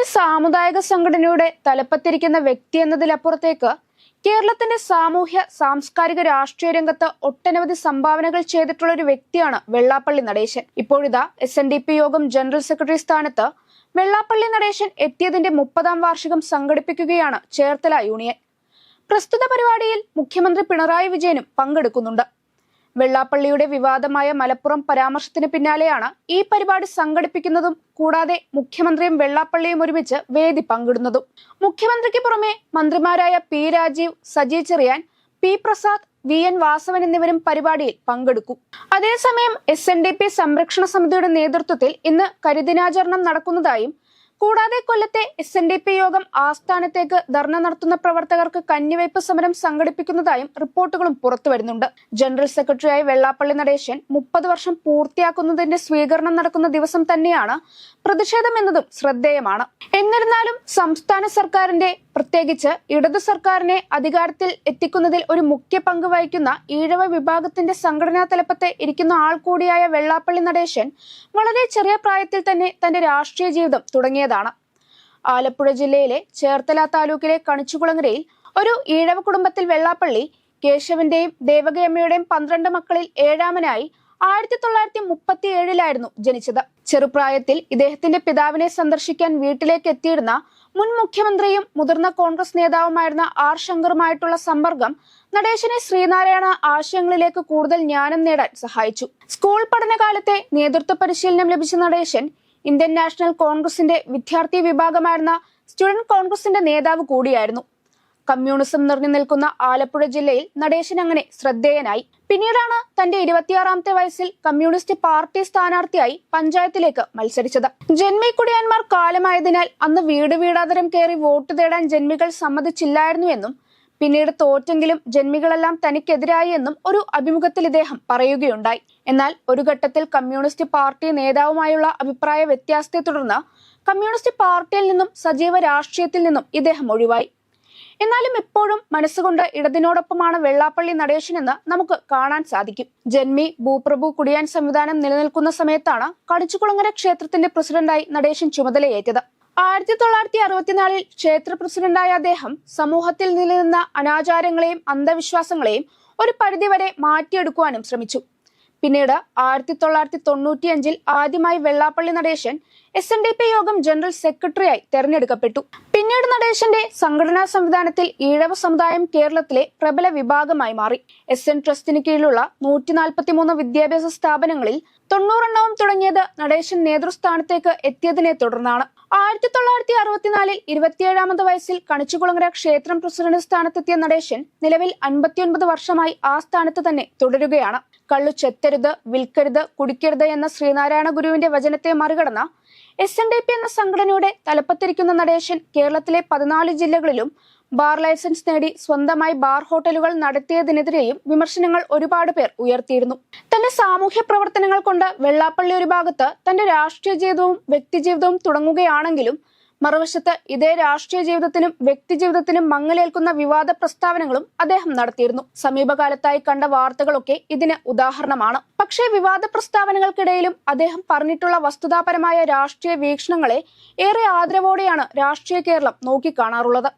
ഒരു സാമുദായിക സംഘടനയുടെ തലപ്പത്തിരിക്കുന്ന വ്യക്തി എന്നതിലപ്പുറത്തേക്ക് കേരളത്തിന്റെ സാമൂഹ്യ സാംസ്കാരിക രാഷ്ട്രീയ രംഗത്ത് ഒട്ടനവധി സംഭാവനകൾ ചെയ്തിട്ടുള്ള ഒരു വ്യക്തിയാണ് വെള്ളാപ്പള്ളി നടേശൻ. ഇപ്പോഴിതാ എസ് എൻ ഡി പി യോഗം ജനറൽ സെക്രട്ടറി സ്ഥാനത്ത് വെള്ളാപ്പള്ളി നടേശൻ എത്തിയതിന്റെ മുപ്പതാം വാർഷികം സംഘടിപ്പിക്കുകയാണ് ചേർത്തല യൂണിയൻ. പ്രസ്തുത പരിപാടിയിൽ മുഖ്യമന്ത്രി പിണറായി വിജയനും പങ്കെടുക്കുന്നുണ്ട്. വെള്ളാപ്പള്ളിയുടെ വിവാദമായ മലപ്പുറം പരാമർശത്തിന് പിന്നാലെയാണ് ഈ പരിപാടി സംഘടിപ്പിക്കുന്നതും കൂടാതെ മുഖ്യമന്ത്രിയും വെള്ളാപ്പള്ളിയും ഒരുമിച്ച് വേദി പങ്കിടുന്നതും. മുഖ്യമന്ത്രിക്ക് പുറമെ മന്ത്രിമാരായ P Rajeev Saji Cherian P Prasad V N Vasavan എന്നിവരും പരിപാടിയിൽ പങ്കെടുക്കും. അതേസമയം എസ് എൻ ഡി പി സംരക്ഷണ സമിതിയുടെ നേതൃത്വത്തിൽ ഇന്ന് കരിദിനാചരണം നടക്കുന്നതായും കൂടാതെ കൊല്ലത്തെ എസ് എൻ ഡി പി യോഗം ആസ്ഥാനത്തേക്ക് ധർണ നടത്തുന്ന പ്രവർത്തകർക്ക് കന്നിവയ്പ് സമരം സംഘടിപ്പിക്കുന്നതായും റിപ്പോർട്ടുകളും പുറത്തുവരുന്നുണ്ട് ജനറൽ സെക്രട്ടറിയായി വെള്ളാപ്പള്ളി നടേശൻ മുപ്പത് വർഷം പൂർത്തിയാക്കുന്നതിന്റെ സ്വീകരണം നടക്കുന്ന ദിവസം തന്നെയാണ് പ്രതിഷേധം എന്നതും ശ്രദ്ധേയമാണ്. എന്നിരുന്നാലും സംസ്ഥാന സർക്കാരിന്റെ പ്രത്യേകിച്ച് ഇടതു സർക്കാരിനെ അധികാരത്തിൽ എത്തിക്കുന്നതിൽ ഒരു മുഖ്യ പങ്ക് വഹിക്കുന്ന ഈഴവ വിഭാഗത്തിന്റെ സംഘടനാ തലപ്പത്തെ ഇരിക്കുന്ന ആൾ കൂടിയായ വെള്ളാപ്പള്ളി നടേശൻ വളരെ ചെറിയ പ്രായത്തിൽ തന്നെ തന്റെ രാഷ്ട്രീയ ജീവിതം തുടങ്ങിയതാണ്. ആലപ്പുഴ ജില്ലയിലെ ചേർത്തല താലൂക്കിലെ കണിച്ചുകുളങ്ങരയിൽ ഒരു ഈഴവ കുടുംബത്തിൽ വെള്ളാപ്പള്ളി കേശവന്റെയും ദേവകയമ്മയുടെയും പന്ത്രണ്ട് മക്കളിൽ ഏഴാമനായി ആയിരത്തി തൊള്ളായിരത്തി മുപ്പത്തി ഏഴിലായിരുന്നു ജനിച്ചത്. ചെറുപ്രായത്തിൽ ഇദ്ദേഹത്തിന്റെ പിതാവിനെ സന്ദർശിക്കാൻ വീട്ടിലേക്ക് എത്തിയിരുന്ന മുൻ മുഖ്യമന്ത്രിയും മുതിർന്ന കോൺഗ്രസ് നേതാവുമായിരുന്ന ആർ ശങ്കറുമായിട്ടുള്ള സമ്പർക്കം നടേശനെ ശ്രീനാരായണ ആശയങ്ങളിലേക്ക് കൂടുതൽ ജ്ഞാനം നേടാൻ സഹായിച്ചു. സ്കൂൾ പഠനകാലത്തെ നേതൃത്വ പരിശീലനം ലഭിച്ച നടേശൻ ഇന്ത്യൻ നാഷണൽ കോൺഗ്രസിന്റെ വിദ്യാർത്ഥി വിഭാഗമായിരുന്ന സ്റ്റുഡന്റ് കോൺഗ്രസിന്റെ നേതാവ് കൂടിയായിരുന്നു. കമ്മ്യൂണിസം നിറഞ്ഞു നിൽക്കുന്ന ആലപ്പുഴ ജില്ലയിൽ നടേശൻ അങ്ങനെ ശ്രദ്ധേയനായി. പിന്നീടാണ് തന്റെ ഇരുപത്തിയാറാമത്തെ വയസ്സിൽ കമ്മ്യൂണിസ്റ്റ് പാർട്ടി സ്ഥാനാർത്ഥിയായി പഞ്ചായത്തിലേക്ക് മത്സരിച്ചത്. ജന്മി കുടിയാന്മാർ കാലമായതിനാൽ അന്ന് വീട് വീടാതരം കയറി വോട്ട് തേടാൻ ജന്മികൾ സമ്മതിച്ചില്ലായിരുന്നു എന്നും പിന്നീട് തോറ്റെങ്കിലും ജന്മികളെല്ലാം തനിക്കെതിരായി എന്നും ഒരു അഭിമുഖത്തിൽ ഇദ്ദേഹം പറയുകയുണ്ടായി. എന്നാൽ ഒരു ഘട്ടത്തിൽ കമ്മ്യൂണിസ്റ്റ് പാർട്ടി നേതാവുമായുള്ള അഭിപ്രായ വ്യത്യാസത്തെ തുടർന്ന് കമ്മ്യൂണിസ്റ്റ് പാർട്ടിയിൽ നിന്നും സജീവ രാഷ്ട്രീയത്തിൽ നിന്നും ഇദ്ദേഹം ഒഴിവായി. എന്നാലും എപ്പോഴും മനസ്സുകൊണ്ട് ഇടതിനോടൊപ്പമാണ് വെള്ളാപ്പള്ളി നടേശൻ എന്ന് നമുക്ക് കാണാൻ സാധിക്കും. ജന്മി ഭൂപ്രഭു കുടിയാൻ സംവിധാനം നിലനിൽക്കുന്ന സമയത്താണ് കടിച്ചുകുളങ്ങര ക്ഷേത്രത്തിന്റെ പ്രസിഡന്റായി നടേശൻ ചുമതലയേറ്റത്. ആയിരത്തി തൊള്ളായിരത്തി അറുപത്തിനാലിൽ ക്ഷേത്ര പ്രസിഡന്റായ അദ്ദേഹം സമൂഹത്തിൽ നിലനിന്ന അനാചാരങ്ങളെയും അന്ധവിശ്വാസങ്ങളെയും ഒരു പരിധിവരെ മാറ്റിയെടുക്കുവാനും ശ്രമിച്ചു. പിന്നീട് ആയിരത്തി തൊള്ളായിരത്തി തൊണ്ണൂറ്റിയഞ്ചിൽ ആദ്യമായി Vellappally Natesan S N D P യോഗം ജനറൽ സെക്രട്ടറിയായി തെരഞ്ഞെടുക്കപ്പെട്ടു. പിന്നീട് നടേശന്റെ സംഘടനാ സംവിധാനത്തിൽ ഈഴവ സമുദായം കേരളത്തിലെ പ്രബല വിഭാഗമായി മാറി. എസ് എൻ ട്രസ്റ്റിന് കീഴിലുള്ള നൂറ്റി നാൽപ്പത്തിമൂന്ന് വിദ്യാഭ്യാസ സ്ഥാപനങ്ങളിൽ തൊണ്ണൂറെണ്ണവും തുടങ്ങിയത് നടേശൻ നേതൃസ്ഥാനത്തേക്ക് എത്തിയതിനെ തുടർന്നാണ്. ആയിരത്തി തൊള്ളായിരത്തി അറുപത്തിനാലിൽ ഇരുപത്തിയേഴാമത് വയസ്സിൽ കണിച്ചുകുളങ്ങര ക്ഷേത്രം പ്രസിഡന്റ് സ്ഥാനത്തെത്തിയ നടേശൻ നിലവിൽ അൻപത്തിയൊൻപത് വർഷമായി ആ സ്ഥാനത്ത് തന്നെ തുടരുകയാണ്. കള്ളു ചെത്തരുത് വിൽക്കരുത് കുടിക്കരുത് എന്ന ശ്രീനാരായണ ഗുരുവിന്റെ വചനത്തെ മറികടന്ന എസ് എൻ ഡി പി എന്ന സംഘടനയുടെ തലപ്പത്തിരിക്കുന്ന നടേശൻ കേരളത്തിലെ പതിനാല് ജില്ലകളിലും ബാർ ലൈസൻസ് നേടി സ്വന്തമായി ബാർ ഹോട്ടലുകൾ നടത്തിയതിനെതിരെയും വിമർശനങ്ങൾ ഒരുപാട് പേർ ഉയർത്തിയിരുന്നു. തന്റെ സാമൂഹ്യ പ്രവർത്തനങ്ങൾ കൊണ്ട് വെള്ളാപ്പള്ളി ഒരു ഭാഗത്ത് തന്റെ രാഷ്ട്രീയ ജീവിതവും വ്യക്തിജീവിതവും തുടങ്ങുകയാണെങ്കിലും മറുവശത്ത് ഇതേ രാഷ്ട്രീയ ജീവിതത്തിനും വ്യക്തി ജീവിതത്തിനും മങ്ങലേൽക്കുന്ന വിവാദ പ്രസ്താവനകളും അദ്ദേഹം നടത്തിയിരുന്നു. സമീപകാലത്തായി കണ്ട വാർത്തകളൊക്കെ ഇതിന് ഉദാഹരണമാണ്. പക്ഷേ വിവാദ പ്രസ്താവനകൾക്കിടയിലും അദ്ദേഹം പറഞ്ഞിട്ടുള്ള വസ്തുതാപരമായ രാഷ്ട്രീയ വീക്ഷണങ്ങളെ ഏറെ ആദരവോടെയാണ് രാഷ്ട്രീയ കേരളം നോക്കിക്കാണാറുള്ളത്.